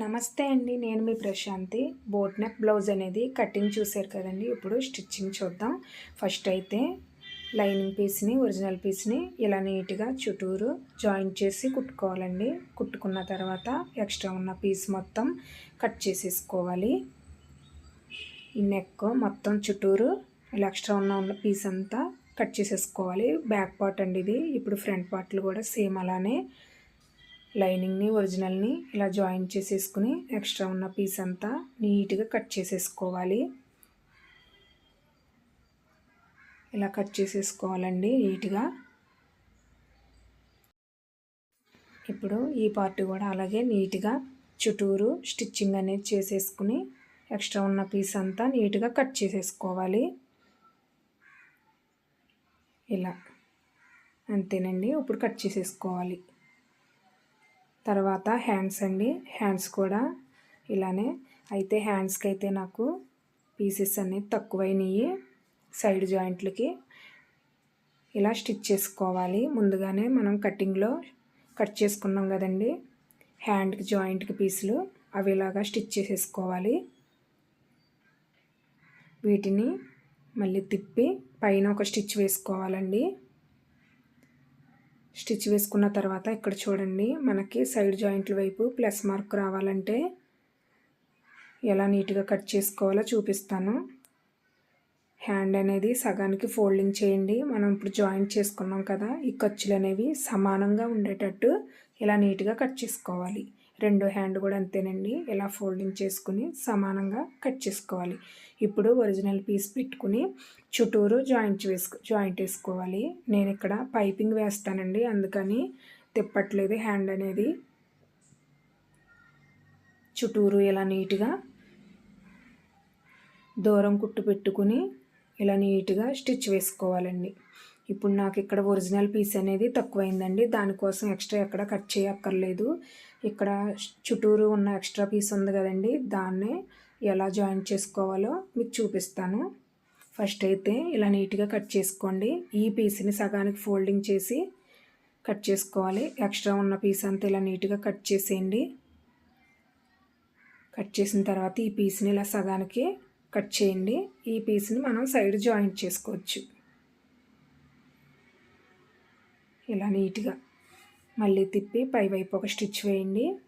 నమస్తే అండి నేను మీ ప్రశాంతి. బోట్ నెక్ బ్లౌజ్ అనేది కటింగ్ చూసారు కదండి ఇప్పుడు స్టిచ్చింగ్ చూద్దాం. ఫస్ట్ అయితే లైనింగ్ పీస్ని ఒరిజినల్ పీస్ని ఇలా నీట్గా చుట్టూరు జాయింట్ చేసి కుట్టుకోవాలండి. కుట్టుకున్న తర్వాత ఎక్స్ట్రా ఉన్న పీస్ మొత్తం కట్ చేసేసుకోవాలి. ఈ నెక్ మొత్తం చుట్టూరు ఇలా ఎక్స్ట్రా ఉన్న ఉన్న పీస్ అంతా కట్ చేసేసుకోవాలి. బ్యాక్ పార్ట్ అండి ఇది ఇప్పుడు ఫ్రంట్ పార్ట్లు కూడా సేమ్ అలానే లైనింగ్ని ఒరిజినల్ని ఇలా జాయిన్ చేసేసుకుని ఎక్స్ట్రా ఉన్న పీస్ అంతా నీట్గా కట్ చేసేసుకోవాలి. ఇలా కట్ చేసేసుకోవాలండి నీట్గా. ఇప్పుడు ఈ పార్ట్ కూడా అలాగే నీట్గా చుట్టూరు స్టిచ్చింగ్ అనేది చేసేసుకుని ఎక్స్ట్రా ఉన్న పీస్ అంతా నీట్గా కట్ చేసేసుకోవాలి. ఇలా అంతేనండి. ఇప్పుడు కట్ చేసేసుకోవాలి. తర్వాత హ్యాండ్స్ అండి. హ్యాండ్స్ కూడా ఇలానే. అయితే హ్యాండ్స్కి అయితే నాకు పీసెస్ అనేది తక్కువైనవి సైడ్ జాయింట్లకి ఇలా స్టిచ్ చేసుకోవాలి. ముందుగానే మనం కటింగ్లో కట్ చేసుకున్నాం కదండి. హ్యాండ్కి జాయింట్కి పీసులు అవి ఇలాగా స్టిచ్ చేసేసుకోవాలి. వీటిని మళ్ళీ తిప్పి పైన ఒక స్టిచ్ వేసుకోవాలండి. స్టిచ్ వేసుకున్న తర్వాత ఇక్కడ చూడండి మనకి సైడ్ జాయింట్ల వైపు ప్లస్ మార్క్ రావాలంటే ఎలా నీట్గా కట్ చేసుకోవాలో చూపిస్తాను. హ్యాండ్ అనేది సగానికి ఫోల్డింగ్ చేయండి. మనం ఇప్పుడు జాయింట్ చేసుకున్నాం కదా ఈ ఖర్చులు అనేవి సమానంగా ఉండేటట్టు ఇలా నీట్గా కట్ చేసుకోవాలి. రెండో హ్యాండ్ కూడా అంతేనండి. ఇలా ఫోల్డింగ్ చేసుకుని సమానంగా కట్ చేసుకోవాలి. ఇప్పుడు ఒరిజినల్ పీస్ పెట్టుకుని చుట్టూరు జాయింట్ వేసుకో జాయింట్ వేసుకోవాలి. నేను ఇక్కడ పైపింగ్ వేస్తానండి. అందుకని తిప్పట్లేదు హ్యాండ్ అనేది. చుట్టూరు ఇలా నీట్గా దూరం కుట్టు పెట్టుకుని ఇలా నీట్గా స్టిచ్ వేసుకోవాలండి. ఇప్పుడు నాకు ఇక్కడ ఒరిజినల్ పీస్ అనేది తక్కువైందండి. దానికోసం ఎక్స్ట్రా ఎక్కడ కట్ చేయక్కర్లేదు. ఇక్కడ చుట్టూరు ఉన్న ఎక్స్ట్రా పీస్ ఉంది కదండి. దాన్నే ఎలా జాయిన్ చేసుకోవాలో మీకు చూపిస్తాను. ఫస్ట్ అయితే ఇలా నీట్గా కట్ చేసుకోండి. ఈ పీస్ని సగానికి ఫోల్డింగ్ చేసి కట్ చేసుకోవాలి. ఎక్స్ట్రా ఉన్న పీస్ అంతా ఇలా నీట్గా కట్ చేసేయండి. కట్ చేసిన తర్వాత ఈ పీస్ని ఇలా సగానికి కట్ చేయండి. ఈ పీస్ని మనం సైడ్ జాయింట్ చేసుకోవచ్చు. ఇలా నీట్గా మళ్ళీ తిప్పి పైవైపు ఒక స్టిచ్ వేయండి.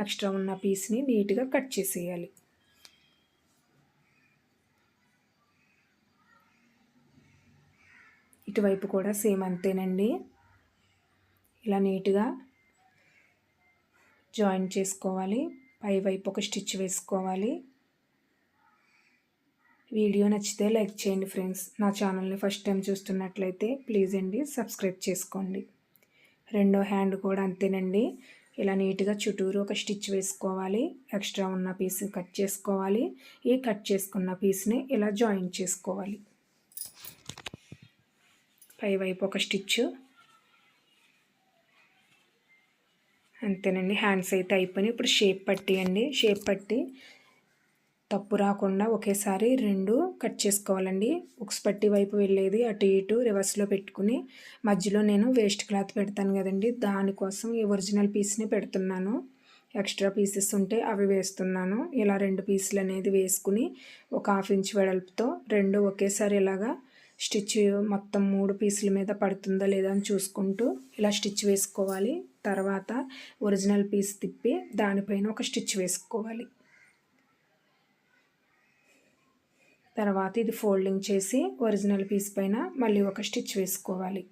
ఎక్స్ట్రా ఉన్న పీస్ని నీట్గా కట్ చేసేయాలి. ఇటువైపు కూడా సేమ్ అంతేనండి. ఇలా నీట్గా జాయిన్ చేసుకోవాలి. పైవైపు ఒక స్టిచ్ వేసుకోవాలి. వీడియో నచ్చితే లైక్ చేయండి ఫ్రెండ్స్. నా ఛానల్ని ఫస్ట్ టైం చూస్తున్నట్లయితే ప్లీజ్ అండి సబ్స్క్రైబ్ చేసుకోండి. రెండో హ్యాండ్ కూడా అంతేనండి. ఇలా నీట్గా చుట్టూరు ఒక స్టిచ్ వేసుకోవాలి. ఎక్స్ట్రా ఉన్న పీస్ కట్ చేసుకోవాలి. ఈ కట్ చేసుకున్న పీస్ని ఇలా జాయిన్ చేసుకోవాలి. పైవైపు ఒక స్టిచ్ అంతేనండి. హ్యాండ్స్ అయితే అయిపోయినాయి. ఇప్పుడు షేప్ పట్టి అండి షేప్ పట్టి తప్పు రాకుండా ఒకేసారి రెండు కట్ చేసుకోవాలండి. ఉక్స్ పట్టి వైపు వెళ్ళేది అటు ఇటు రివర్స్లో పెట్టుకుని మధ్యలో నేను వేస్ట్ క్లాత్ పెడతాను కదండి. దానికోసం ఈ ఒరిజినల్ పీస్ని పెడుతున్నాను. ఎక్స్ట్రా పీసెస్ ఉంటే అవి వేస్తున్నాను. ఇలా రెండు పీసులు అనేది వేసుకుని ఒక హాఫ్ ఇంచ్ వెడల్పుతో రెండు ఒకేసారి ఇలాగా స్టిచ్ మొత్తం మూడు పీసుల మీద పడుతుందా లేదా అని చూసుకుంటూ ఇలా స్టిచ్ వేసుకోవాలి. తర్వాత ఒరిజినల్ పీస్ తిప్పి దానిపైన ఒక స్టిచ్ వేసుకోవాలి. తర్వాత ఇది ఫోల్డింగ్ చేసి ఒరిజినల్ పీస్ పైన మళ్ళీ ఒక స్టిచ్ వేసుకోవాలి.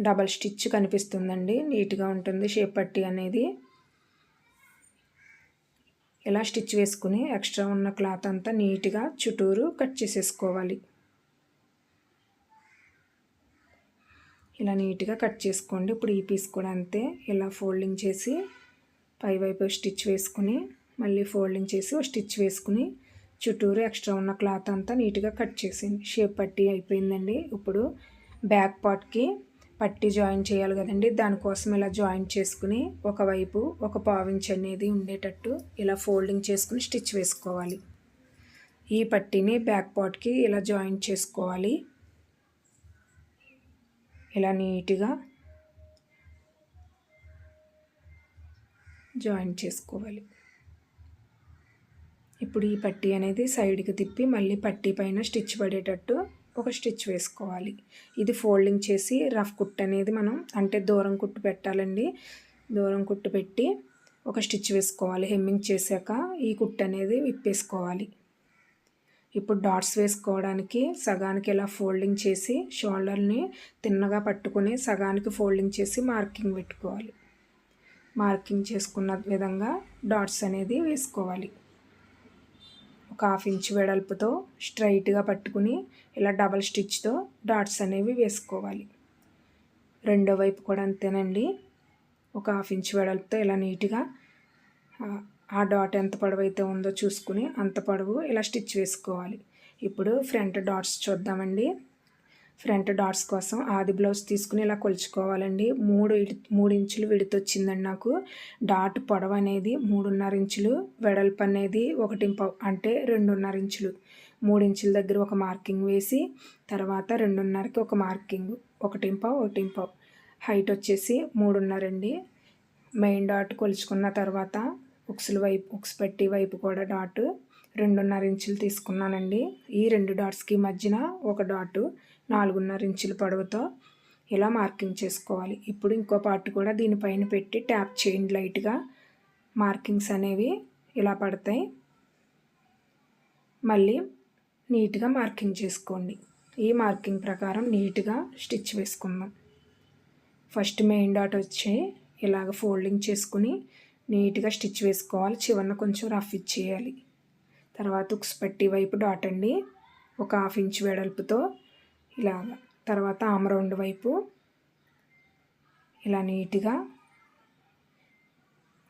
డబల్ స్టిచ్ కనిపిస్తుందండి. నీట్గా ఉంటుంది. షేప్ పట్టి అనేది. ఇలా స్టిచ్ వేసుకుని ఎక్స్ట్రా ఉన్న క్లాత్ అంతా నీట్గా చుట్టూరు కట్ చేసేసుకోవాలి. ఇలా నీట్గా కట్ చేసుకోండి. ఇప్పుడు ఈ పీస్ కూడా అంతే. ఇలా ఫోల్డింగ్ చేసి పైవైపు స్టిచ్ వేసుకుని మళ్ళీ ఫోల్డింగ్ చేసి ఒక స్టిచ్ వేసుకుని చుట్టూరు ఎక్స్ట్రా ఉన్న క్లాత్ అంతా నీట్గా కట్ చేసింది షేప్ పట్టి అయిపోయిందండి. ఇప్పుడు బ్యాక్ పార్ట్కి పట్టి జాయిన్ చేయాలి కదండి. దానికోసం ఇలా జాయిన్ చేసుకుని ఒకవైపు ఒక పావించ్ అనేది ఉండేటట్టు ఇలా ఫోల్డింగ్ చేసుకుని స్టిచ్ వేసుకోవాలి. ఈ పట్టీని బ్యాక్ పార్ట్కి ఇలా జాయిన్ చేసుకోవాలి. ఇలా నీట్గా జాయిన్ చేసుకోవాలి. ఇప్పుడు ఈ పట్టీ అనేది సైడ్కి తిప్పి మళ్ళీ పట్టీ పైన స్టిచ్ పడేటట్టు ఒక స్టిచ్ వేసుకోవాలి. ఇది ఫోల్డింగ్ చేసి రఫ్ కుట్ అనేది మనం అంటే దూరం కుట్టు పెట్టాలండి. దూరం కుట్టు పెట్టి ఒక స్టిచ్ వేసుకోవాలి. హెమ్మింగ్ చేశాక ఈ కుట్టు అనేది విప్పేసుకోవాలి. ఇప్పుడు డాట్స్ వేసుకోవడానికి సగానికి ఇలా ఫోల్డింగ్ చేసి షోల్డర్ని తిన్నగా పట్టుకుని సగానికి ఫోల్డింగ్ చేసి మార్కింగ్ పెట్టుకోవాలి. మార్కింగ్ చేసుకున్న విధంగా డాట్స్ అనేది వేసుకోవాలి. ఒక హాఫ్ ఇంచ్ వెడల్పుతో స్ట్రైట్గా పట్టుకుని ఇలా డబల్ స్టిచ్తో డాట్స్ అనేవి వేసుకోవాలి. రెండో వైపు కూడా అంతేనండి. ఒక హాఫ్ ఇంచ్ వెడల్పుతో ఇలా నీట్గా ఆ డాట్ ఎంత పొడవు అయితే ఉందో చూసుకుని అంత పొడవు ఇలా స్టిచ్ వేసుకోవాలి. ఇప్పుడు ఫ్రంట్ డాట్స్ చూద్దామండి. ఫ్రంట్ డాట్స్ కోసం ఆది బ్లౌజ్ తీసుకుని ఇలా కొలుచుకోవాలండి. మూడు మూడు ఇంచులు విడితొచ్చిందండి నాకు. డాట్ పొడవు అనేది మూడున్నర ఇంచులు వెడల్పు అనేది ఒకటి అంటే రెండున్నర ఇంచులు. మూడు ఇంచుల దగ్గర ఒక మార్కింగ్ వేసి తర్వాత రెండున్నరకి ఒక మార్కింగ్. ఒకటింపావు ఒకటింపావు హైట్ వచ్చేసి మూడున్నర అండి. మెయిన్ డాట్ కొలుచుకున్న తర్వాత ఉక్సుల వైపు ఉక్స్ పెట్టి వైపు కూడా డాట్. రెండున్నర ఇంచులు తీసుకున్నానండి. ఈ రెండు డాట్స్కి మధ్యన ఒక డాటు. నాలుగున్నర ఇంచుల పొడవుతో ఇలా మార్కింగ్ చేసుకోవాలి. ఇప్పుడు ఇంకో పార్ట్ కూడా దీనిపైన పెట్టి ట్యాప్ చేయండి లైట్గా. మార్కింగ్స్ అనేవి ఇలా పడతాయి. మళ్ళీ నీట్గా మార్కింగ్ చేసుకోండి. ఈ మార్కింగ్ ప్రకారం నీట్గా స్టిచ్ వేసుకుందాం. ఫస్ట్ మెయిన్ డాట్ వచ్చి ఇలాగ ఫోల్డింగ్ చేసుకుని నీట్గా స్టిచ్ వేసుకోవాలి. చివరిన కొంచెం రఫ్ ఇచ్చేయాలి. తర్వాత ఉక్స్ పట్టి వైపు డాట్ అండి. ఒక హాఫ్ ఇంచ్ వెడల్పుతో ఇలాగ. తర్వాత ఆమ్ రౌండ్ వైపు ఇలా నీట్గా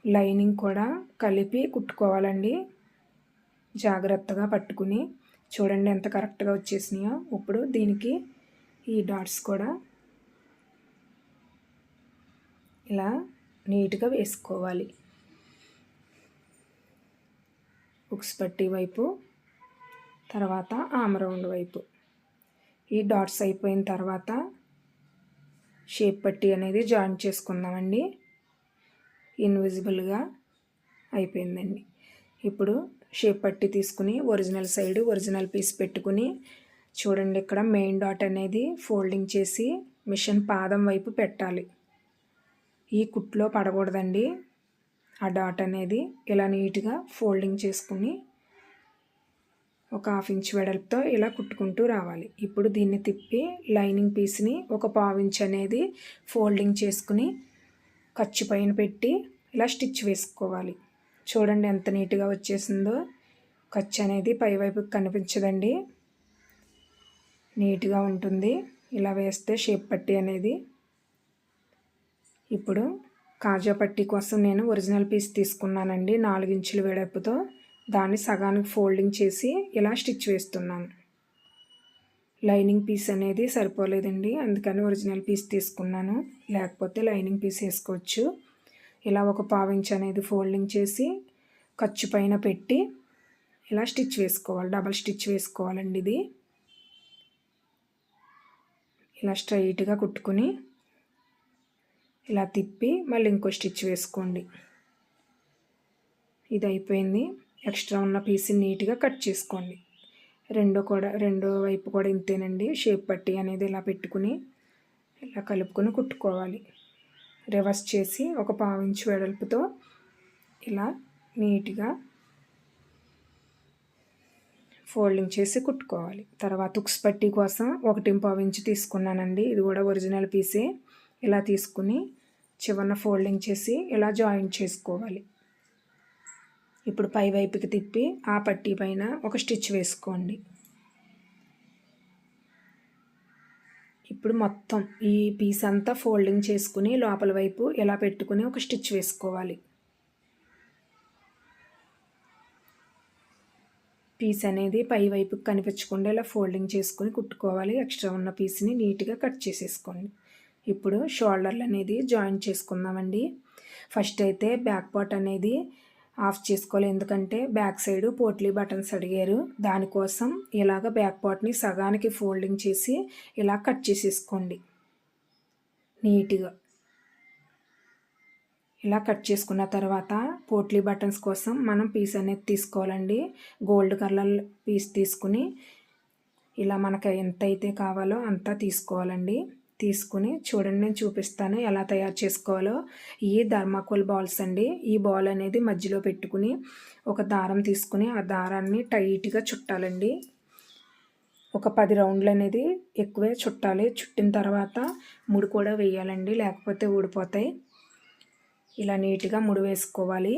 లైనింగ్ కూడా కలిపి కుట్టుకోవాలండి. జాగ్రత్తగా పట్టుకుని. చూడండి ఎంత కరెక్ట్గా వచ్చేసినాయో. ఇప్పుడు దీనికి ఈ డాట్స్ కూడా ఇలా నీట్గా వేసుకోవాలి. ఉక్స్ పట్టి వైపు తర్వాత ఆమ్ రౌండ్ వైపు. ఈ డాట్స్ అయిపోయిన తర్వాత షేప్ పట్టి అనేది జాయిన్ చేసుకుందామండి. ఇన్విజిబుల్గా అయిపోయిందండి. ఇప్పుడు షేప్ పట్టి తీసుకుని ఒరిజినల్ సైడ్ ఒరిజినల్ పీస్ పెట్టుకుని చూడండి ఇక్కడ మెయిన్ డాట్ అనేది ఫోల్డింగ్ చేసి మిషన్ పాదం వైపు పెట్టాలి. ఈ కుట్లో పడకూడదండి. ఆ డాట్ అనేది ఇలా నీట్గా ఫోల్డింగ్ చేసుకుని ఒక హాఫ్ ఇంచ్ వెడల్పుతో ఇలా కుట్టుకుంటూ రావాలి. ఇప్పుడు దీన్ని తిప్పి లైనింగ్ పీస్ని ఒక పావు ఇంచ్ అనేది ఫోల్డింగ్ చేసుకుని ఖర్చు పైన పెట్టి ఇలా స్టిచ్ వేసుకోవాలి. చూడండి ఎంత నీట్గా వచ్చేసిందో. ఖర్చు అనేది పైవైపుకి కనిపించదండి. నీట్గా ఉంటుంది. ఇలా వేస్తే షేప్ పట్టి అనేది. ఇప్పుడు కాజా పట్టి కోసం నేను ఒరిజినల్ పీస్ తీసుకున్నానండి నాలుగు ఇంచుల వెడల్పుతో. దాన్ని సగానికి ఫోల్డింగ్ చేసి ఇలా స్టిచ్ వేస్తున్నాను. లైనింగ్ పీస్ అనేది సరిపోలేదండి. అందుకని ఒరిజినల్ పీస్ తీసుకున్నాను. లేకపోతే లైనింగ్ పీస్ వేసుకోవచ్చు. ఇలా ఒక పావించ్ అనేది ఫోల్డింగ్ చేసి ఖర్చు పైన పెట్టి ఇలా స్టిచ్ వేసుకోవాలి. డబల్ స్టిచ్ వేసుకోవాలండి ఇది. ఇలా స్ట్రైట్గా కుట్టుకుని ఇలా తిప్పి మళ్ళీ ఇంకో స్టిచ్ వేసుకోండి. ఇది అయిపోయింది. ఎక్స్ట్రా ఉన్న పీస్ నీట్గా కట్ చేసుకోండి. రెండో కూడా రెండో వైపు కూడా ఇంతేనండి. షేప్ పట్టి అనేది ఇలా పెట్టుకుని ఇలా కలుపుకొని కుట్టుకోవాలి. రివర్స్ చేసి ఒక పావించు వెడల్పుతో ఇలా నీట్గా ఫోల్డింగ్ చేసి కుట్టుకోవాలి. తర్వాత ఉక్స్ పట్టి కోసం ఒకటి పావించి తీసుకున్నానండి. ఇది కూడా ఒరిజినల్ పీసే. ఇలా తీసుకుని చివరన ఫోల్డింగ్ చేసి ఇలా జాయింట్ చేసుకోవాలి. ఇప్పుడు పై వైపుకి తిప్పి ఆ పట్టీ పైన ఒక స్టిచ్ వేసుకోండి. ఇప్పుడు మొత్తం ఈ పీస్ అంతా ఫోల్డింగ్ చేసుకుని లోపల వైపు ఇలా పెట్టుకుని ఒక స్టిచ్ వేసుకోవాలి. పీస్ అనేది పై వైపుకి కనిపించకుండా ఇలా ఫోల్డింగ్ చేసుకుని కుట్టుకోవాలి. ఎక్స్ట్రా ఉన్న పీస్ని నీట్గా కట్ చేసేసుకోండి. ఇప్పుడు షోల్డర్లు అనేది జాయిన్ చేసుకుందామండి. ఫస్ట్ అయితే బ్యాక్ పార్ట్ అనేది ఆఫ్ చేసుకోవాలి. ఎందుకంటే బ్యాక్ సైడ్ పోట్లీ బటన్స్ అడిగారు. దానికోసం ఇలాగ బ్యాక్ పార్ట్ని సగానికి ఫోల్డింగ్ చేసి ఇలా కట్ చేసేసుకోండి. నీట్గా. ఇలా కట్ చేసుకున్న తర్వాత పోట్లీ బటన్స్ కోసం మనం పీస్ అనేది తీసుకోవాలండి. గోల్డ్ కలర్ పీస్ తీసుకుని ఇలా మనకు ఎంత అయితే కావాలో అంతా తీసుకోవాలండి. తీసుకుని చూడండి నేను చూపిస్తాను ఎలా తయారు చేసుకోవాలో. ఈ ధర్మాకోల్ బాల్స్ అండి. ఈ బాల్ అనేది మధ్యలో పెట్టుకుని ఒక దారం తీసుకుని ఆ దారాన్ని టైట్గా చుట్టాలండి. ఒక పది రౌండ్లు అనేది ఎక్కువే చుట్టాలి. చుట్టిన తర్వాత ముడి కూడా వేయాలండి లేకపోతే ఊడిపోతాయి. ఇలా నీట్గా ముడి వేసుకోవాలి.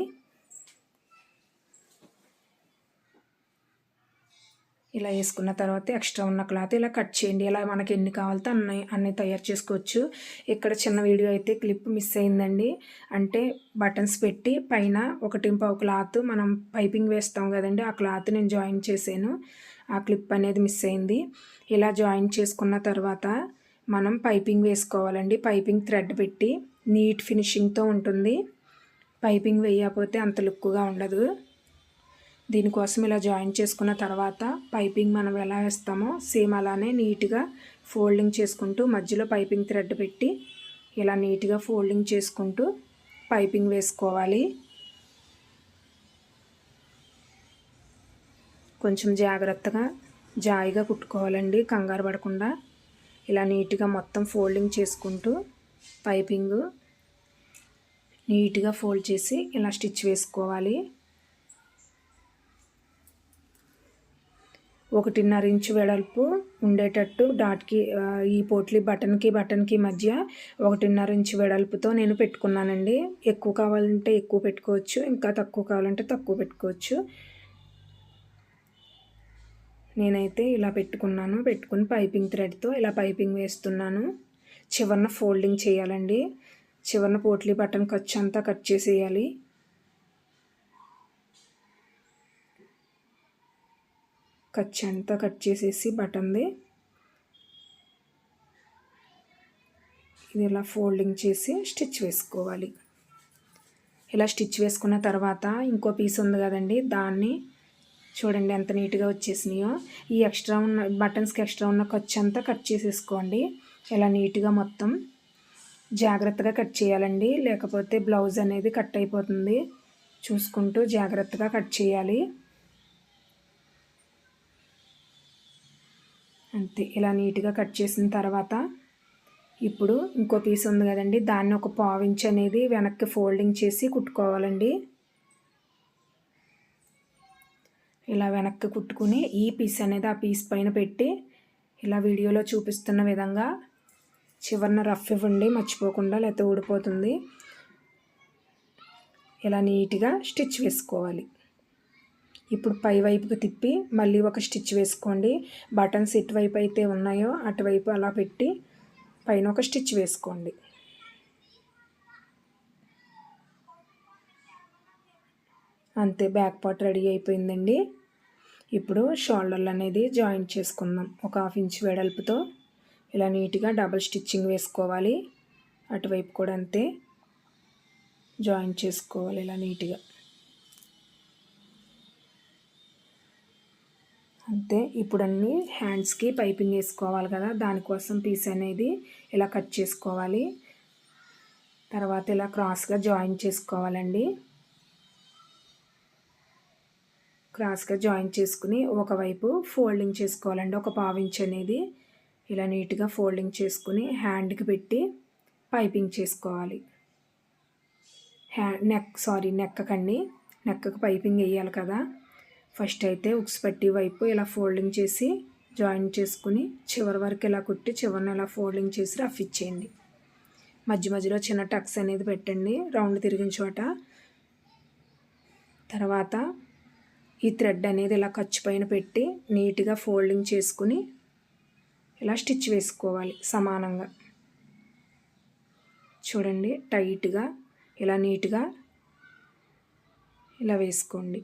ఇలా వేసుకున్న తర్వాత ఎక్స్ట్రా ఉన్న క్లాత్ ఇలా కట్ చేయండి. ఇలా మనకి ఎన్ని కావాలితే అన్ని అన్నీ తయారు చేసుకోవచ్చు. ఇక్కడ చిన్న వీడియో అయితే క్లిప్ మిస్ అయిందండి. అంటే బటన్స్ పెట్టి పైన ఒకటి పావు క్లాత్ మనం పైపింగ్ వేస్తాం కదండి ఆ క్లాత్ నేను జాయిన్ చేశాను. ఆ క్లిప్ అనేది మిస్ అయింది. ఇలా జాయిన్ చేసుకున్న తర్వాత మనం పైపింగ్ వేసుకోవాలండి. పైపింగ్ థ్రెడ్ పెట్టి నీట్ ఫినిషింగ్తో ఉంటుంది. పైపింగ్ వేయకపోతే అంత లుక్గా ఉండదు. దీనికోసం ఇలా జాయిన్ చేసుకున్న తర్వాత పైపింగ్ మనం ఎలా వేస్తామో సేమ్ అలానే నీట్గా ఫోల్డింగ్ చేసుకుంటూ మధ్యలో పైపింగ్ థ్రెడ్ పెట్టి ఇలా నీట్గా ఫోల్డింగ్ చేసుకుంటూ పైపింగ్ వేసుకోవాలి. కొంచెం జాగ్రత్తగా జాయిగా కుట్టుకోవాలండి కంగారు పడకుండా. ఇలా నీట్గా మొత్తం ఫోల్డింగ్ చేసుకుంటూ పైపింగ్ నీట్గా ఫోల్డ్ చేసి ఇలా స్టిచ్ వేసుకోవాలి. ఒకటిన్నర ఇంచు వెడల్పు ఉండేటట్టు డాట్కి ఈ పోట్లీ బటన్కి బటన్కి మధ్య ఒకటిన్నర ఇంచు వెడల్పుతో నేను పెట్టుకున్నానండి. ఎక్కువ కావాలంటే ఎక్కువ పెట్టుకోవచ్చు ఇంకా తక్కువ కావాలంటే తక్కువ పెట్టుకోవచ్చు. నేనైతే ఇలా పెట్టుకున్నాను పెట్టుకుని పైపింగ్ థ్రెడ్తో ఇలా పైపింగ్ వేస్తున్నాను. చివరిన ఫోల్డింగ్ చేయాలండి. చివరిన పోట్లీ బటన్ ఖర్చు అంతా కట్ చేసేయాలి. ఖర్చు అంతా కట్ చేసేసి బటన్ది. ఇది ఇలా ఫోల్డింగ్ చేసి స్టిచ్ వేసుకోవాలి. ఇలా స్టిచ్ వేసుకున్న తర్వాత ఇంకో పీస్ ఉంది కదండి దాన్ని చూడండి ఎంత నీట్గా వచ్చేసినాయో. ఈ ఎక్స్ట్రా ఉన్న బటన్స్కి ఎక్స్ట్రా ఉన్న ఖర్చు అంతా కట్ చేసేసుకోండి. ఇలా నీట్గా మొత్తం జాగ్రత్తగా కట్ చేయాలండి. లేకపోతే బ్లౌజ్ అనేది కట్ అయిపోతుంది. చూసుకుంటూ జాగ్రత్తగా కట్ చేయాలి. అంతే. ఇలా నీట్గా కట్ చేసిన తర్వాత ఇప్పుడు ఇంకో పీస్ ఉంది కదండి దాన్ని ఒక పావించ్ అనేది వెనక్కి ఫోల్డింగ్ చేసి కుట్టుకోవాలండి. ఇలా వెనక్కి కుట్టుకుని ఈ పీస్ అనేది ఆ పీస్ పైన పెట్టి ఇలా వీడియోలో చూపిస్తున్న విధంగా చివరిన రఫ్ ఇవ్వండి మర్చిపోకుండా లేకపోతే ఊడిపోతుంది. ఇలా నీట్గా స్టిచ్ వేసుకోవాలి. ఇప్పుడు పై వైపుకి తిప్పి మళ్ళీ ఒక స్టిచ్ వేసుకోండి. బటన్స్ ఎటువైపు అయితే ఉన్నాయో అటువైపు అలా పెట్టి పైన ఒక స్టిచ్ వేసుకోండి. అంతే బ్యాక్ పార్ట్ రెడీ అయిపోయిందండి. ఇప్పుడు షోల్డర్లు అనేది జాయింట్ చేసుకుందాం. ఒక హాఫ్ ఇంచ్ వెడల్పుతో ఇలా నీట్గా డబల్ స్టిచ్చింగ్ వేసుకోవాలి. అటువైపు కూడా అంతే జాయింట్ చేసుకోవాలి ఇలా నీట్గా. అంతే ఇప్పుడు అన్నీ హ్యాండ్స్కి పైపింగ్ వేసుకోవాలి కదా దానికోసం పీస్ అనేది ఇలా కట్ చేసుకోవాలి. తర్వాత ఇలా క్రాస్గా జాయిన్ చేసుకోవాలండి. క్రాస్గా జాయిన్ చేసుకుని ఒకవైపు ఫోల్డింగ్ చేసుకోవాలండి. ఒక పావించ్ అనేది ఇలా నీట్గా ఫోల్డింగ్ చేసుకుని హ్యాండ్కి పెట్టి పైపింగ్ చేసుకోవాలి. హ్యా నెక్ సారీ నెక్కకండి నెక్కకు పైపింగ్ వేయాలి కదా. ఫస్ట్ అయితే ఉక్స్ పట్టి వైపు ఇలా ఫోల్డింగ్ చేసి జాయిన్ చేసుకుని చివరి వరకు ఇలా కుట్టి చివరిని ఇలా ఫోల్డింగ్ చేసి రఫ్ ఇచ్చేయండి. మధ్య మధ్యలో చిన్న టక్స్ అనేది పెట్టండి రౌండ్ తిరిగిన చోట. తర్వాత ఈ థ్రెడ్ అనేది ఇలా ఖర్చు పైన పెట్టి నీట్గా ఫోల్డింగ్ చేసుకుని ఇలా స్టిచ్ వేసుకోవాలి సమానంగా. చూడండి టైట్గా ఇలా నీట్గా ఇలా వేసుకోండి.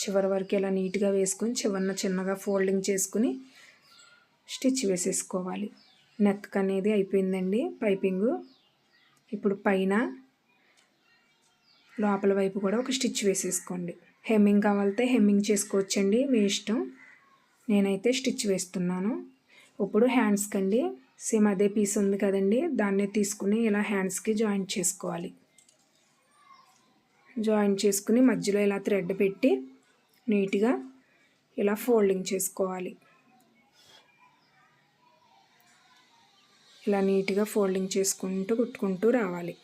చివరి వరకు ఇలా నీట్గా వేసుకొని చివరిన చిన్నగా ఫోల్డింగ్ చేసుకుని స్టిచ్ వేసేసుకోవాలి. నెక్ అనేది అయిపోయిందండి పైపింగు. ఇప్పుడు పైన లోపల వైపు కూడా ఒక స్టిచ్ వేసేసుకోండి. హెమ్మింగ్ కావాలితే హెమ్మింగ్ చేసుకోవచ్చండి మీ ఇష్టం. నేనైతే స్టిచ్ వేస్తున్నాను. ఇప్పుడు హ్యాండ్స్కి అండి సేమ్ అదే పీస్ ఉంది కదండి దాన్నే తీసుకుని ఇలా హ్యాండ్స్కి జాయింట్ చేసుకోవాలి. జాయిన్ చేసుకుని మధ్యలో ఇలా థ్రెడ్ పెట్టి నీట్గా ఇలా ఫోల్డింగ్ చేసుకోవాలి. ఇలా నీట్గా ఫోల్డింగ్ చేసుకుంటూ కుట్టుకుంటూ రావాలి.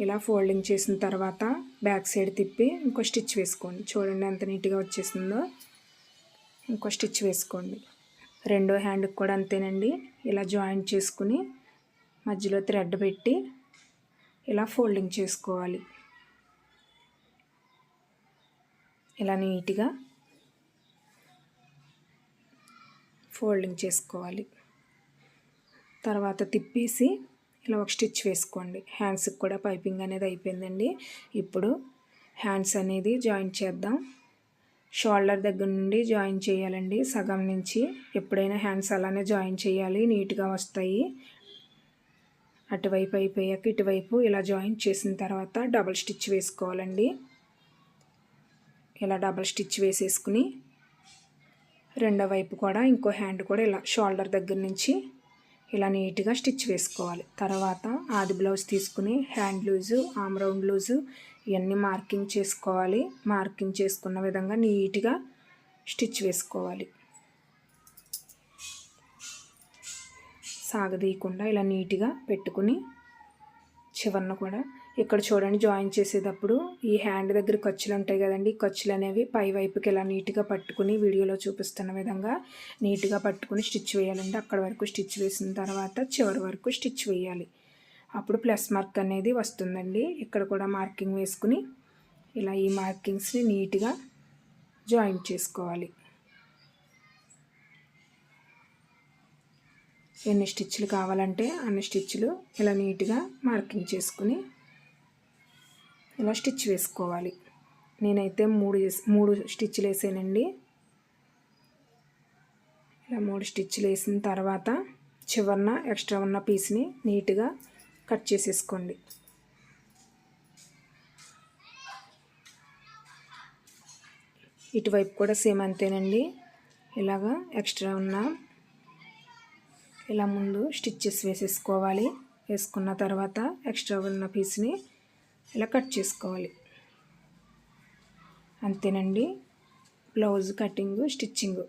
ఇలా ఫోల్డింగ్ చేసిన తర్వాత బ్యాక్ సైడ్ తిప్పి ఇంకో స్టిచ్ వేసుకోండి. చూడండి ఎంత నీట్గా వచ్చేసిందో. ఇంకో స్టిచ్ వేసుకోండి. రెండో హ్యాండ్కి కూడా అంతేనండి. ఇలా జాయింట్ చేసుకుని మధ్యలో థ్రెడ్ పెట్టి ఇలా ఫోల్డింగ్ చేసుకోవాలి? ఇలా నీట్గా ఫోల్డింగ్ చేసుకోవాలి? తర్వాత తిప్పేసి ఇలా ఒక స్టిచ్ వేసుకోండి. హ్యాండ్స్కి కూడా పైపింగ్ అనేది అయిపోయిందండి. ఇప్పుడు హ్యాండ్స్ అనేది జాయిన్ చేద్దాం. షోల్డర్ దగ్గర నుండి జాయిన్ చేయాలండి. సగం నుంచి ఎప్పుడైనా హ్యాండ్స్ అలానే జాయిన్ చేయాలి. నీట్గా వస్తాయి. అటువైపు అయిపోయాక ఇటువైపు ఇలా జాయిన్ చేసిన తర్వాత డబల్ స్టిచ్ వేసుకోవాలండి. ఇలా డబల్ స్టిచ్ వేసేసుకుని రెండో వైపు కూడా ఇంకో హ్యాండ్ కూడా ఇలా షోల్డర్ దగ్గర నుంచి ఇలా నీట్గా స్టిచ్ వేసుకోవాలి. తర్వాత ఆది బ్లౌజ్ తీసుకుని hand loose arm round loose ఇవన్నీ మార్కింగ్ చేసుకోవాలి. మార్కింగ్ చేసుకున్న విధంగా నీట్గా స్టిచ్ వేసుకోవాలి. సాగదీయకుండా ఇలా నీట్గా పెట్టుకుని చివరన కూడా ఇక్కడ చూడండి జాయిన్ చేసేటప్పుడు ఈ హ్యాండ్ దగ్గర ఖర్చులు ఉంటాయి కదండి. ఖర్చులు అనేవి పై వైపుకి ఇలా నీట్గా పట్టుకుని వీడియోలో చూపిస్తున్న విధంగా నీట్గా పట్టుకుని స్టిచ్ వేయాలండి. అక్కడ వరకు స్టిచ్ వేసిన తర్వాత చివరి వరకు స్టిచ్ వేయాలి. అప్పుడు ప్లస్ మార్క్ అనేది వస్తుందండి. ఇక్కడ కూడా మార్కింగ్ వేసుకుని ఇలా ఈ మార్కింగ్స్ని నీట్గా జాయిన్ చేసుకోవాలి. ఎన్ని స్టిచ్లు కావాలంటే అన్ని స్టిచ్లు ఇలా నీట్గా మార్కింగ్ చేసుకుని ఇలా స్టిచ్ వేసుకోవాలి. నేనైతే మూడు మూడు స్టిచ్లు వేసానండి. ఇలా మూడు స్టిచ్లు వేసిన తర్వాత చివరిన ఎక్స్ట్రా ఉన్న పీస్ని నీట్గా కట్ చేసేసుకోండి. ఇటువైపు కూడా సేమ్ అంతేనండి. ఇలాగా ఎక్స్ట్రా ఉన్న ఇలా ముందు స్టిచ్చెస్ వేసేసుకోవాలి. వేసుకున్న తర్వాత ఎక్స్ట్రా ఉన్న పీస్ని ఇలా కట్ చేసుకోవాలి. అంతేనండి. బ్లౌజ్ కటింగ్ స్టిచ్చింగ్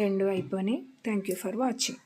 రెండు అయిపోయినాయి. Thank you for watching.